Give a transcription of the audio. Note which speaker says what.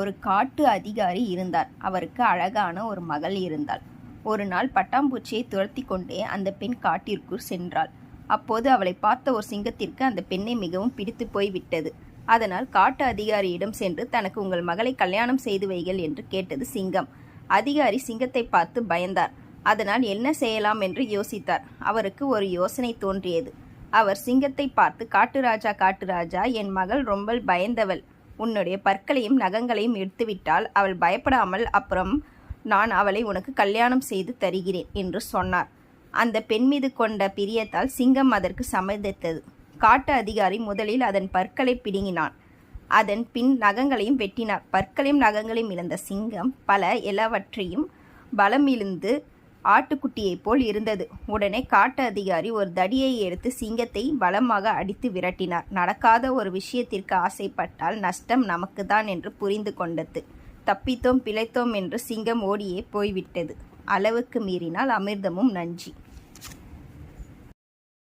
Speaker 1: ஒரு காட்டு அதிகாரி இருந்தார். அவருக்கு அழகான ஒரு மகள் இருந்தாள். ஒரு நாள் பட்டாம்பூச்சியை துரத்தி கொண்டே அந்த பெண் காட்டிற்குள் சென்றாள். அப்போது அவளை பார்த்த ஒரு சிங்கத்திற்கு அந்த பெண்ணை மிகவும் பிடித்து போய் விட்டது. அதனால் காட்டு அதிகாரியிடம் சென்று தனக்கு உங்கள் மகளை கல்யாணம் செய்து வைகள் என்று கேட்டது சிங்கம். அதிகாரி சிங்கத்தை பார்த்து பயந்தார். அதனால் என்ன செய்யலாம் என்று யோசித்தார். அவருக்கு ஒரு யோசனை தோன்றியது. அவர் சிங்கத்தை பார்த்து காட்டு ராஜா காட்டு ராஜா என் மகள் ரொம்ப பயந்தவள். உன்னுடைய பற்களையும் நகங்களையும் எடுத்துவிட்டால் அவள் பயப்படாமல் அப்புறம் நான் அவளை உனக்கு கல்யாணம் செய்து தருகிறேன் என்று சொன்னார். அந்த பெண் மீது கொண்ட பிரியத்தால் சிங்கம் அதற்கு சம்மதித்தது. காட்டு அதிகாரி முதலில் அதன் பற்களை பிடுங்கினான். அதன் பின் நகங்களையும் வெட்டினார். பற்களையும் நகங்களையும் இழந்த சிங்கம் பல எல்லாவற்றையும் பலம் இழந்து ஆட்டுக்குட்டியைப் போல் இருந்தது. உடனே காட்டு அதிகாரி ஒரு தடியை எடுத்து சிங்கத்தை பலமாக அடித்து விரட்டினார். நடக்காத ஒரு விஷயத்திற்கு ஆசைப்பட்டால் நஷ்டம் நமக்குதான் என்று புரிந்து கொண்டது. தப்பித்தோம் பிழைத்தோம் என்று சிங்கம் ஓடியே போய்விட்டது. அளவுக்கு மீறினால் அமிர்தமும் நஞ்சி.